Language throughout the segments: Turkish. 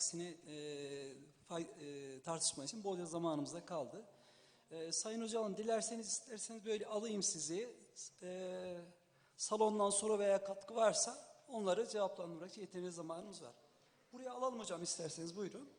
aksine e, fay, e, tartışma için bolca zamanımız da kaldı. E, Sayın Hocam dilerseniz isterseniz böyle alayım sizi. E, salondan soru veya katkı varsa onları cevaplandırmak için yeterince zamanımız var. Buraya alalım hocam isterseniz buyurun.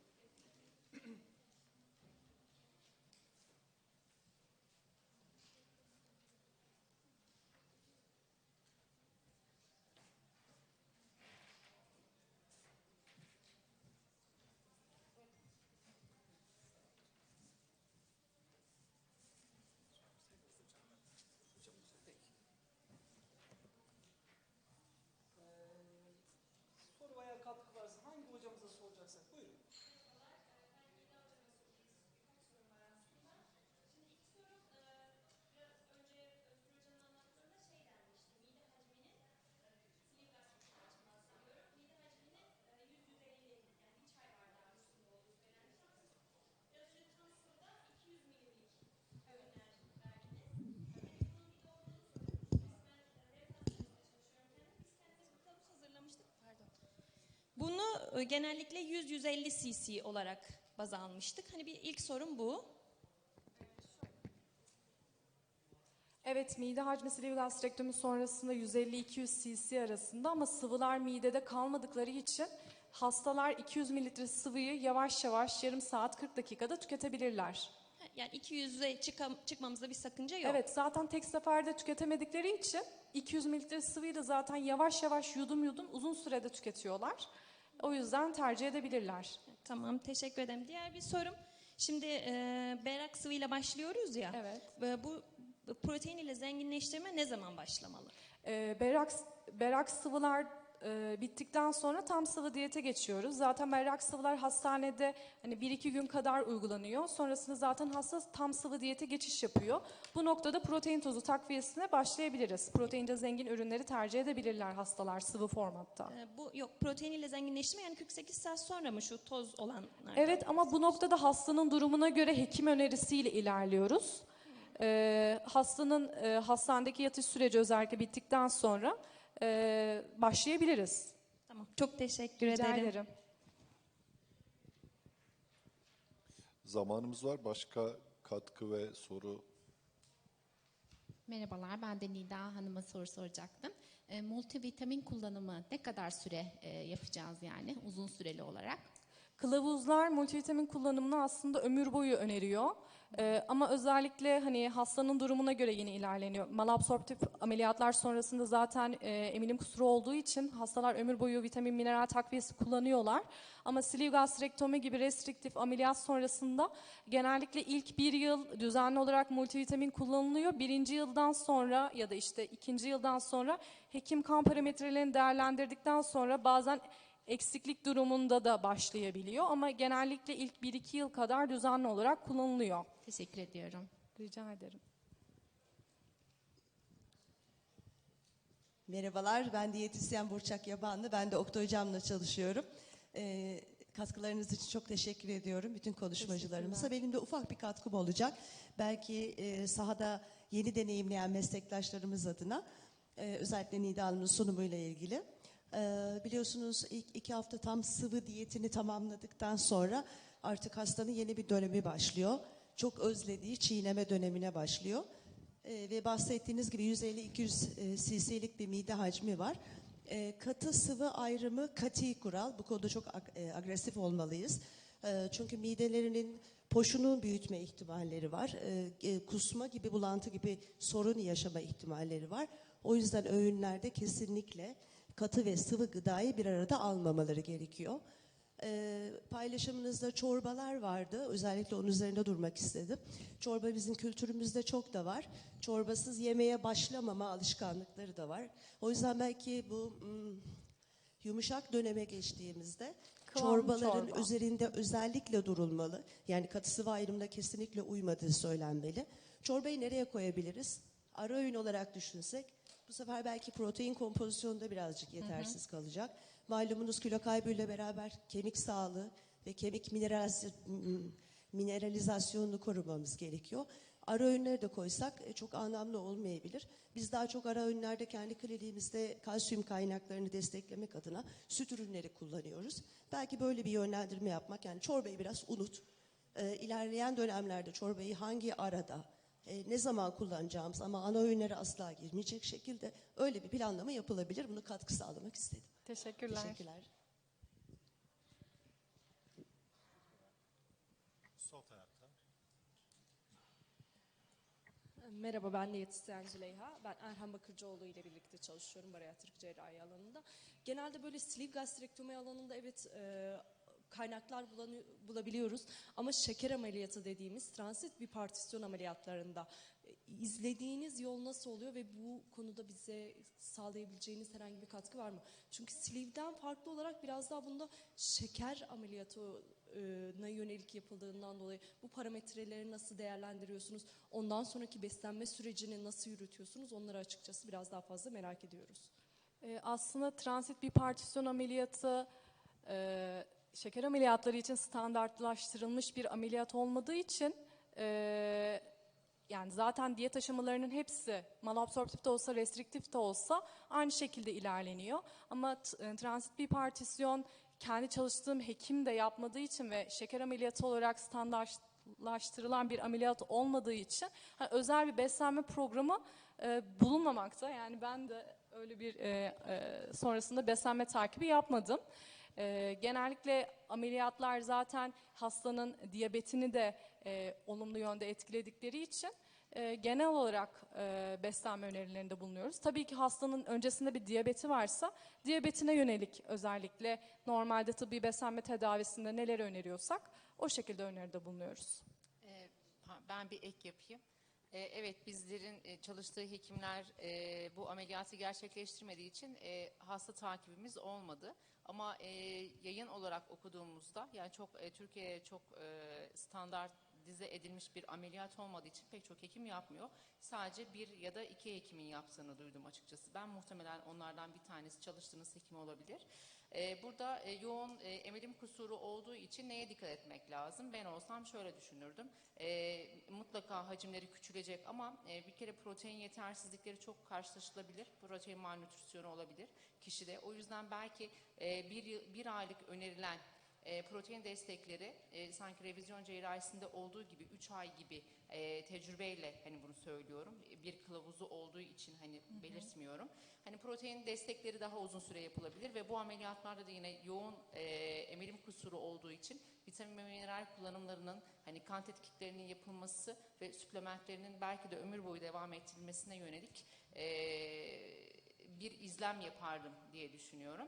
Genellikle 100-150 cc olarak baz almıştık. Hani bir ilk sorun bu. Evet, mide hacmi sleeve gastrektomi sonrasında 150-200 cc arasında ama sıvılar midede kalmadıkları için hastalar 200 mililitre sıvıyı yavaş yavaş yarım saat 40 dakikada tüketebilirler. Yani 200'e çıkam- çıkmamızda bir sakınca yok. Evet, zaten tek seferde tüketemedikleri için 200 mililitre sıvıyı da zaten yavaş yavaş yudum yudum uzun sürede tüketiyorlar. O yüzden tercih edebilirler. Tamam, teşekkür ederim. Diğer bir sorum. Şimdi e, berrak sıvıyla başlıyoruz ya. Evet. E, bu protein ile zenginleştirme ne zaman başlamalı? Ee, berrak, berrak sıvılar e, bittikten sonra tam sıvı diyete geçiyoruz. Zaten berrak sıvılar hastanede hani 1-2 gün kadar uygulanıyor. Sonrasında zaten hasta tam sıvı diyete geçiş yapıyor. Bu noktada protein tozu takviyesine başlayabiliriz. Proteinde zengin ürünleri tercih edebilirler hastalar sıvı formatta. E, bu yok protein ile zenginleştirme yani 48 saat sonra mı şu toz olanlar? Evet ama bu noktada hastanın durumuna göre hekim önerisiyle ilerliyoruz. Ee, hastanın e, hastanedeki yatış süreci özellikle bittikten sonra e, başlayabiliriz. Tamam. Çok teşekkür Rica ederim. ederim. Zamanımız var. Başka katkı ve soru Merhabalar, ben de Nida Hanım'a soru soracaktım. E, multivitamin kullanımı ne kadar süre e, yapacağız yani uzun süreli olarak? Kılavuzlar multivitamin kullanımını aslında ömür boyu öneriyor. Ee, ama özellikle hani hastanın durumuna göre yine ilerleniyor. Malabsorptif ameliyatlar sonrasında zaten e, emilim kusuru olduğu için hastalar ömür boyu vitamin mineral takviyesi kullanıyorlar. Ama sleeve gastrektomi gibi restriktif ameliyat sonrasında genellikle ilk bir yıl düzenli olarak multivitamin kullanılıyor. Birinci yıldan sonra ya da işte ikinci yıldan sonra hekim kan parametrelerini değerlendirdikten sonra bazen eksiklik durumunda da başlayabiliyor ama genellikle ilk 1-2 yıl kadar düzenli olarak kullanılıyor. Teşekkür ediyorum. Rica ederim. Merhabalar, ben diyetisyen Burçak Yabanlı. Ben de Oktay Hocam'la çalışıyorum. Ee, katkılarınız için çok teşekkür ediyorum bütün konuşmacılarımıza. Benim de ufak bir katkım olacak. Belki e, sahada yeni deneyimleyen meslektaşlarımız adına, e, özellikle Nida Hanım'ın sunumuyla ilgili. Ee, biliyorsunuz ilk iki hafta tam sıvı diyetini tamamladıktan sonra artık hastanın yeni bir dönemi başlıyor. Çok özlediği çiğneme dönemine başlıyor. Ee, ve bahsettiğiniz gibi 150-200 e, cc'lik bir mide hacmi var. Ee, katı sıvı ayrımı kati kural. Bu konuda çok ag- e, agresif olmalıyız. Ee, çünkü midelerinin poşunu büyütme ihtimalleri var. Ee, e, kusma gibi, bulantı gibi sorun yaşama ihtimalleri var. O yüzden öğünlerde kesinlikle katı ve sıvı gıdayı bir arada almamaları gerekiyor. Ee, paylaşımınızda çorbalar vardı. Özellikle onun üzerinde durmak istedim. Çorba bizim kültürümüzde çok da var. Çorbasız yemeğe başlamama alışkanlıkları da var. O yüzden belki bu hmm, yumuşak döneme geçtiğimizde Kıvamlı çorbaların çorba. üzerinde özellikle durulmalı. Yani katı sıvı ayrımına kesinlikle uymadığı söylenmeli. Çorbayı nereye koyabiliriz? Ara öğün olarak düşünsek bu sefer belki protein kompozisyonunda birazcık yetersiz kalacak. Malumunuz kilo kaybıyla beraber kemik sağlığı ve kemik mineralizasyonunu korumamız gerekiyor. Ara öğünleri de koysak e, çok anlamlı olmayabilir. Biz daha çok ara öğünlerde kendi kliniğimizde kalsiyum kaynaklarını desteklemek adına süt ürünleri kullanıyoruz. Belki böyle bir yönlendirme yapmak yani çorbayı biraz unut. E, ilerleyen dönemlerde çorbayı hangi arada, e, ne zaman kullanacağımız ama ana öğünlere asla girmeyecek şekilde öyle bir planlama yapılabilir. Bunu katkı sağlamak istedim. Teşekkürler. Teşekkürler. Merhaba ben diyetisyen Züleyha. Ben Erhan Bakırcıoğlu ile birlikte çalışıyorum bariyatrik cerrahi alanında. Genelde böyle sleeve gastrektomi alanında evet e, kaynaklar bulabiliyoruz. Ama şeker ameliyatı dediğimiz transit bir partisyon ameliyatlarında e, izlediğiniz yol nasıl oluyor ve bu konuda bize sağlayabileceğiniz herhangi bir katkı var mı? Çünkü sleeve'den farklı olarak biraz daha bunda şeker ameliyatına yönelik yapıldığından dolayı bu parametreleri nasıl değerlendiriyorsunuz? Ondan sonraki beslenme sürecini nasıl yürütüyorsunuz? Onları açıkçası biraz daha fazla merak ediyoruz. Ee, aslında transit bir partisyon ameliyatı e, şeker ameliyatları için standartlaştırılmış bir ameliyat olmadığı için e, yani zaten diyet aşamalarının hepsi malabsorptif de olsa restriktif de olsa aynı şekilde ilerleniyor. Ama e, transit bir partisyon kendi çalıştığım hekim de yapmadığı için ve şeker ameliyatı olarak standartlaştırılan bir ameliyat olmadığı için hani özel bir beslenme programı e, bulunmamakta. Yani ben de öyle bir e, e, sonrasında beslenme takibi yapmadım. E, genellikle ameliyatlar zaten hastanın diyabetini de e, olumlu yönde etkiledikleri için e, genel olarak e, beslenme önerilerinde bulunuyoruz. Tabii ki hastanın öncesinde bir diyabeti varsa diyabetine yönelik özellikle normalde tıbbi beslenme tedavisinde neler öneriyorsak o şekilde öneride bulunuyoruz. Ee, Ben bir ek yapayım. Ee, Evet bizlerin e, çalıştığı hekimler e, bu ameliyatı gerçekleştirmediği için e, hasta takibimiz olmadı. Ama e, yayın olarak okuduğumuzda yani çok e, Türkiye'ye çok e, standart dize edilmiş bir ameliyat olmadığı için pek çok hekim yapmıyor. Sadece bir ya da iki hekimin yaptığını duydum açıkçası. Ben muhtemelen onlardan bir tanesi çalıştığınız hekim olabilir. Ee, burada e, yoğun e, emilim kusuru olduğu için neye dikkat etmek lazım? Ben olsam şöyle düşünürdüm. Ee, mutlaka hacimleri küçülecek ama e, bir kere protein yetersizlikleri çok karşılaşılabilir. Protein malnütrisyonu olabilir kişide. O yüzden belki e, bir, bir aylık önerilen e, protein destekleri e, sanki revizyon cerrahisinde olduğu gibi 3 ay gibi e, tecrübeyle hani bunu söylüyorum. Bir kılavuzu olduğu için hani belirtmiyorum. Hani protein destekleri daha uzun süre yapılabilir ve bu ameliyatlarda da yine yoğun e, emilim kusuru olduğu için vitamin ve mineral kullanımlarının hani kan tetkiklerinin yapılması ve suplementlerinin belki de ömür boyu devam ettirilmesine yönelik e, bir izlem yapardım diye düşünüyorum.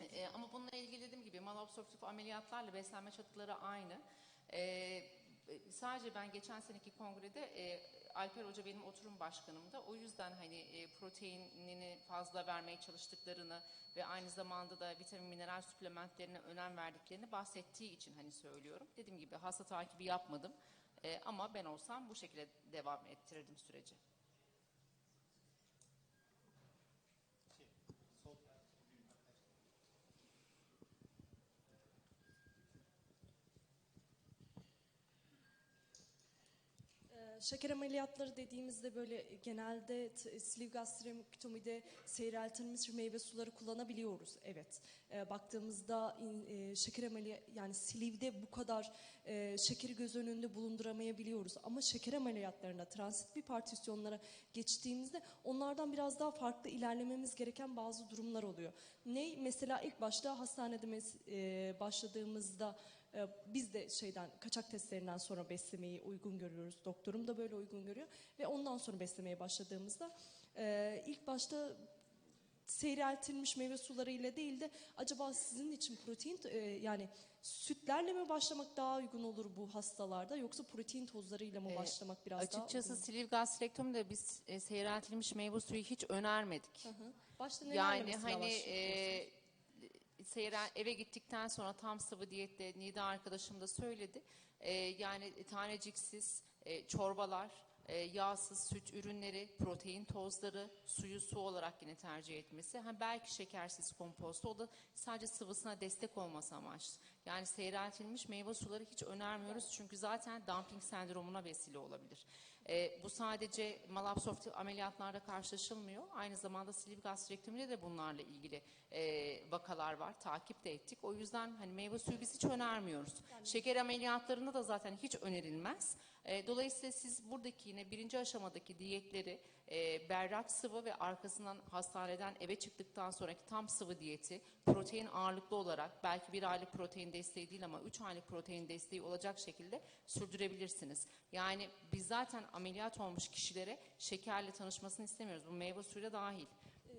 E, ama bununla ilgili dediğim gibi malabsorptif ameliyatlarla beslenme çatıları aynı. E, sadece ben geçen seneki kongrede e, Alper Hoca benim oturum başkanımda. O yüzden hani e, proteinini fazla vermeye çalıştıklarını ve aynı zamanda da vitamin mineral suplementlerine önem verdiklerini bahsettiği için hani söylüyorum. Dediğim gibi hasta takibi yapmadım. E, ama ben olsam bu şekilde devam ettirirdim süreci. Ee, Şeker ameliyatları dediğimizde böyle genelde t- sleeve gastrektomide seyreltilmiş meyve suları kullanabiliyoruz. Evet. Ee, baktığımızda in- e, şeker ameliyatı yani sleeve'de bu kadar e, şekeri göz önünde bulunduramayabiliyoruz. Ama şeker ameliyatlarına, transit bir partisyonlara geçtiğimizde onlardan biraz daha farklı ilerlememiz gereken bazı durumlar oluyor. Ne? Mesela ilk başta hastanede mes- e, başladığımızda ee, Biz de şeyden kaçak testlerinden sonra beslemeyi uygun görüyoruz. Doktorum da böyle uygun görüyor ve ondan sonra beslemeye başladığımızda e, ilk başta seyreltilmiş meyve suları ile değil de acaba sizin için protein e, yani sütlerle mi başlamak daha uygun olur bu hastalarda yoksa protein tozlarıyla mı Ee, başlamak biraz Açıkçası daha uygun? sleeve gastrektomide biz e, seyreltilmiş meyve suyu hiç önermedik. Hı hı. Başta nelerle Yani hani e, seyren, eve gittikten sonra tam sıvı diyette Nida arkadaşım da söyledi. E, yani taneciksiz e, çorbalar, e, yağsız süt ürünleri, protein tozları, suyu su olarak yine tercih etmesi. Ha, belki şekersiz kompost o da sadece sıvısına destek olması amaçlı. Yani seyreltilmiş meyve suları hiç önermiyoruz çünkü zaten dumping sendromuna vesile olabilir. E, bu sadece malabsorptif ameliyatlarda karşılaşılmıyor. Aynı zamanda sleeve gastrektomide de bunlarla ilgili e, vakalar var. Takip de ettik. O yüzden hani meyve suyu biz hiç önermiyoruz. Şeker ameliyatlarında da zaten hiç önerilmez. E, dolayısıyla siz buradaki yine birinci aşamadaki diyetleri e, berrak sıvı ve arkasından hastaneden eve çıktıktan sonraki tam sıvı diyeti protein ağırlıklı olarak belki bir aylık protein desteği değil ama üç aylık protein desteği olacak şekilde sürdürebilirsiniz. Yani biz zaten ameliyat olmuş kişilere şekerle tanışmasını istemiyoruz. Bu meyve suyuyla dahil.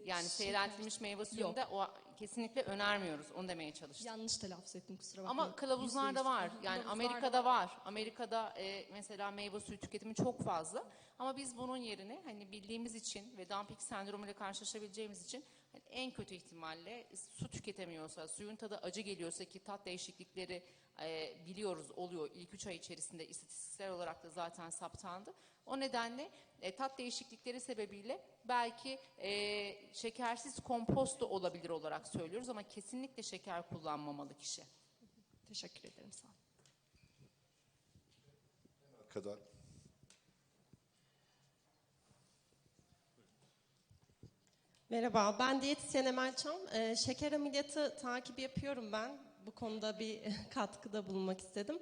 Yani seyreltilmiş meyve suyunu da o kesinlikle önermiyoruz. Onu demeye çalıştım. Yanlış telaffuz ettim kusura bakmayın. Ama kılavuzlarda %100. var. Yani kılavuzlarda Amerika'da var. Amerika'da e, mesela meyve suyu tüketimi çok fazla. Ama biz bunun yerine hani bildiğimiz için ve dumping sendromuyla karşılaşabileceğimiz için en kötü ihtimalle su tüketemiyorsa, suyun tadı acı geliyorsa ki tat değişiklikleri e, biliyoruz oluyor ilk 3 ay içerisinde istatistiksel olarak da zaten saptandı. O nedenle e, tat değişiklikleri sebebiyle belki e, şekersiz kompost da olabilir olarak söylüyoruz ama kesinlikle şeker kullanmamalı kişi. Teşekkür ederim sağ olun. kadar Merhaba, ben diyetisyen Emel Çam. Ee, şeker ameliyatı takibi yapıyorum ben. Bu konuda bir katkıda bulunmak istedim.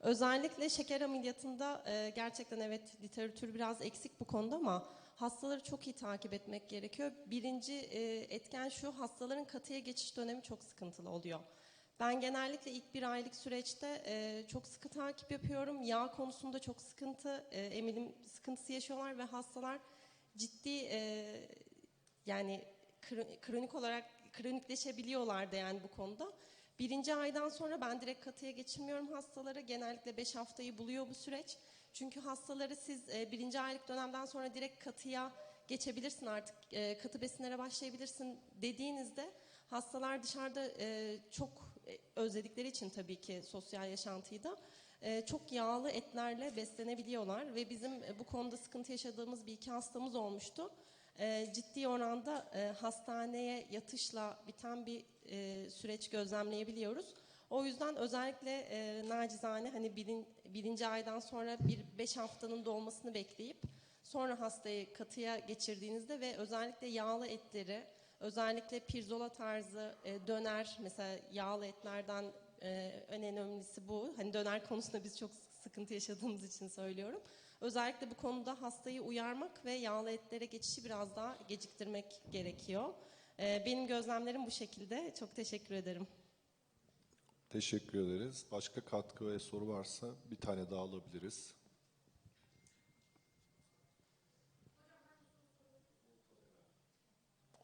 Özellikle şeker ameliyatında e, gerçekten evet literatür biraz eksik bu konuda ama hastaları çok iyi takip etmek gerekiyor. Birinci e, etken şu, hastaların katıya geçiş dönemi çok sıkıntılı oluyor. Ben genellikle ilk bir aylık süreçte e, çok sıkı takip yapıyorum. Yağ konusunda çok sıkıntı, e, emilim sıkıntısı yaşıyorlar ve hastalar ciddi e, yani kro- kronik olarak kronikleşebiliyorlar da yani bu konuda. Birinci aydan sonra ben direkt katıya geçirmiyorum hastaları. Genellikle 5 haftayı buluyor bu süreç. Çünkü hastaları siz e, birinci aylık dönemden sonra direkt katıya geçebilirsin artık e, katı besinlere başlayabilirsin dediğinizde hastalar dışarıda e, çok özledikleri için tabii ki sosyal yaşantıyı da çok yağlı etlerle beslenebiliyorlar ve bizim bu konuda sıkıntı yaşadığımız bir iki hastamız olmuştu. E, ciddi oranda e, hastaneye yatışla biten bir e, süreç gözlemleyebiliyoruz. O yüzden özellikle e, nacizane hani birin, birinci aydan sonra bir beş haftanın dolmasını bekleyip sonra hastayı katıya geçirdiğinizde ve özellikle yağlı etleri, özellikle pirzola tarzı e, döner mesela yağlı etlerden e, en önemlisi bu. Hani döner konusunda biz çok sıkıntı yaşadığımız için söylüyorum. Özellikle bu konuda hastayı uyarmak ve yağlı etlere geçişi biraz daha geciktirmek gerekiyor. E, benim gözlemlerim bu şekilde. Çok teşekkür ederim. teşekkür ederiz. Başka katkı ve soru varsa bir tane daha alabiliriz.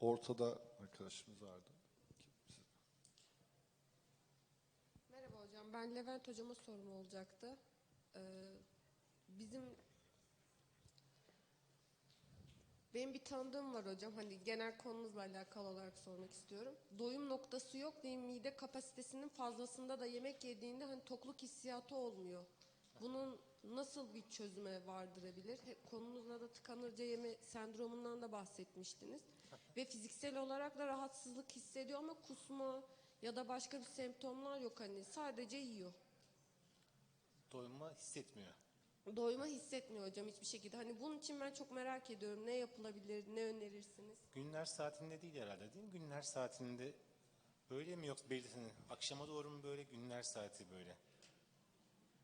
Ortada arkadaşımız vardı. Merhaba hocam. Ben Levent hocama sorum olacaktı. Ee, bizim benim bir tanıdığım var hocam. Hani genel konumuzla alakalı olarak sormak istiyorum. Doyum noktası yok ve mide kapasitesinin fazlasında da yemek yediğinde hani tokluk hissiyatı olmuyor. Bunun nasıl bir çözüme vardırabilir? Hep da tıkanırca yeme sendromundan da bahsetmiştiniz. Ve fiziksel olarak da rahatsızlık hissediyor ama kusma ya da başka bir semptomlar yok hani sadece yiyor. doyma hissetmiyor. Doyma hissetmiyor hocam hiçbir şekilde. Hani bunun için ben çok merak ediyorum. Ne yapılabilir, ne önerirsiniz? Günler saatinde değil herhalde değil mi? Günler saatinde böyle mi yoksa belli hani akşama doğru mu böyle günler saati böyle?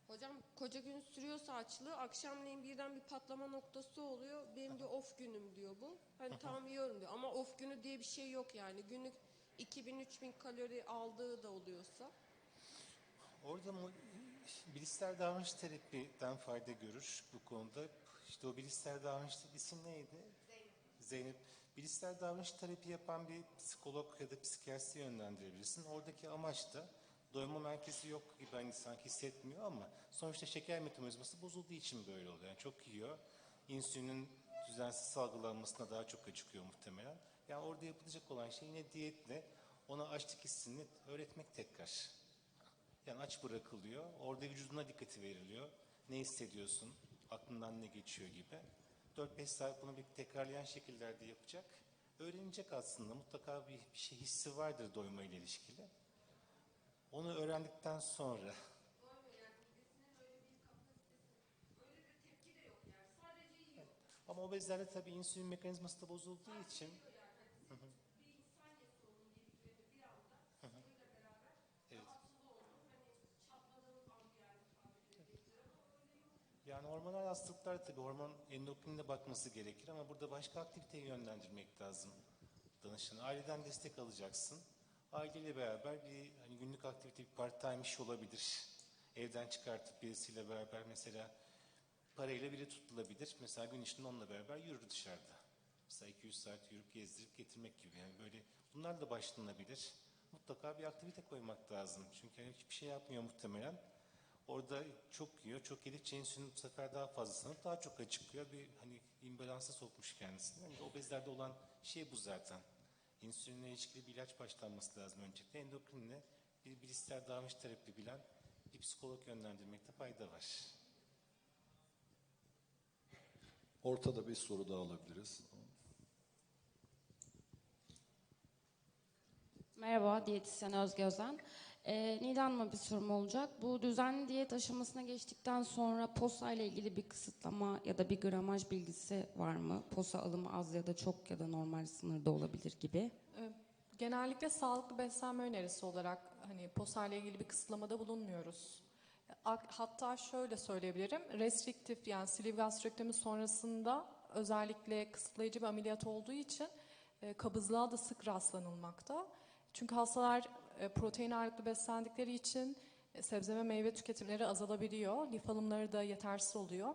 Hocam koca gün sürüyorsa açlığı akşamleyin birden bir patlama noktası oluyor. Benim de off günüm diyor bu. Hani tam yiyorum diyor ama off günü diye bir şey yok yani. Günlük 2000-3000 kalori aldığı da oluyorsa. Orada mı bilişsel davranış terapiden fayda görür bu konuda. İşte o bilişsel davranış isim neydi? Zeynep. Zeynep. Bilişsel davranış terapi yapan bir psikolog ya da psikiyatristi yönlendirebilirsin. Oradaki amaç da doyma merkezi yok gibi hani sanki hissetmiyor ama sonuçta şeker metabolizması bozulduğu için böyle oluyor. Yani çok yiyor. İnsülinin düzensiz salgılanmasına daha çok acıkıyor muhtemelen. Yani orada yapılacak olan şey yine diyetle ona açlık hissini öğretmek tekrar. Yani aç bırakılıyor. Orada vücuduna dikkati veriliyor. Ne hissediyorsun? aklından ne geçiyor gibi. 4-5 saat bunu bir tekrarlayan şekillerde yapacak. Öğrenecek aslında. Mutlaka bir, bir şey hissi vardır doyma ile ilişkili. Onu öğrendikten sonra Ama o bezlerde tabii insülin mekanizması da bozulduğu için Hı hı. Hı hı. Evet. Yani hormonal hastalıklar tabii hormon endokrinine bakması gerekir ama burada başka aktiviteye yönlendirmek lazım danışanı. Aileden destek alacaksın. Aileyle beraber bir hani günlük aktivite, bir part time iş olabilir. Evden çıkartıp birisiyle beraber mesela parayla biri tutulabilir. Mesela gün içinde onunla beraber yürür dışarıda. Mesela 200 saat yürüp gezdirip getirmek gibi. Yani böyle bunlar da başlanabilir. Mutlaka bir aktivite koymak lazım. Çünkü hani hiçbir şey yapmıyor muhtemelen. Orada çok yiyor. Çok yedikçe insülin bu sefer daha fazla sanıp daha çok acıkıyor. Bir hani imbalansa sokmuş kendisini. Yani obezlerde olan şey bu zaten. İnsülinle ilişkili bir ilaç başlanması lazım öncelikle. Endokrinle bir bilişsel davranış terapi bilen bir psikolog yönlendirmekte fayda var. Ortada bir soru daha alabiliriz. Merhaba, diyetisyen Özge Özen. Ee, Nida Hanım'a bir sorum olacak. Bu düzenli diyet aşamasına geçtikten sonra posa ile ilgili bir kısıtlama ya da bir gramaj bilgisi var mı? Posa alımı az ya da çok ya da normal sınırda olabilir gibi. Ee, Genellikle sağlıklı beslenme önerisi olarak hani POSA ile ilgili bir kısıtlamada bulunmuyoruz. Hatta şöyle söyleyebilirim. Restriktif yani sleeve gastrektomi sonrasında özellikle kısıtlayıcı bir ameliyat olduğu için e, kabızlığa da sık rastlanılmakta. Çünkü hastalar e, protein ağırlıklı beslendikleri için e, sebze ve meyve tüketimleri azalabiliyor. Lif alımları da yetersiz oluyor.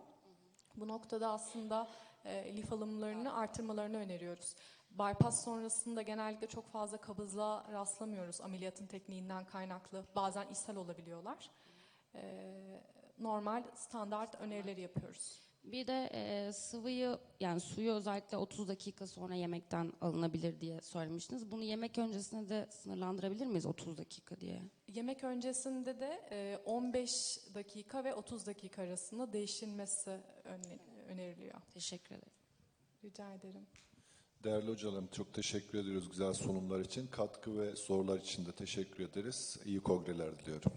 Bu noktada aslında e, lif alımlarını artırmalarını öneriyoruz. Bypass sonrasında genellikle çok fazla kabızlığa rastlamıyoruz ameliyatın tekniğinden kaynaklı. Bazen ishal olabiliyorlar. E, normal standart önerileri yapıyoruz. Bir de e, sıvıyı yani suyu özellikle 30 dakika sonra yemekten alınabilir diye söylemiştiniz. Bunu yemek öncesinde de sınırlandırabilir miyiz 30 dakika diye? Yemek öncesinde de e, 15 dakika ve 30 dakika arasında değişilmesi öne- öneriliyor. Teşekkür ederim. Rica ederim. Değerli hocalarım çok teşekkür ediyoruz güzel sunumlar için. Katkı ve sorular için de teşekkür ederiz. İyi kongreler diliyorum.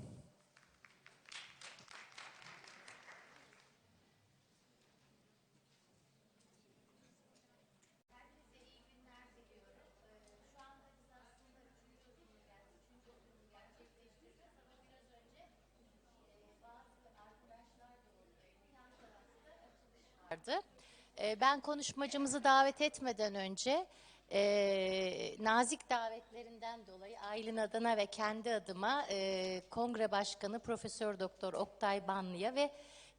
Vardı. Ee, Ben konuşmacımızı davet etmeden önce e, nazik davetlerinden dolayı Aylin adına ve kendi adıma e, Kongre Başkanı Profesör Doktor Oktay Banlı'ya ve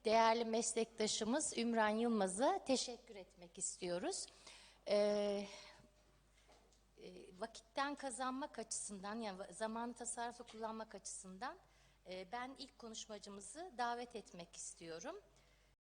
değerli meslektaşımız Ümran Yılmaz'a teşekkür etmek istiyoruz. Ee, e, vakitten kazanmak açısından yani zamanı tasarrufu kullanmak açısından ben ilk konuşmacımızı davet etmek istiyorum.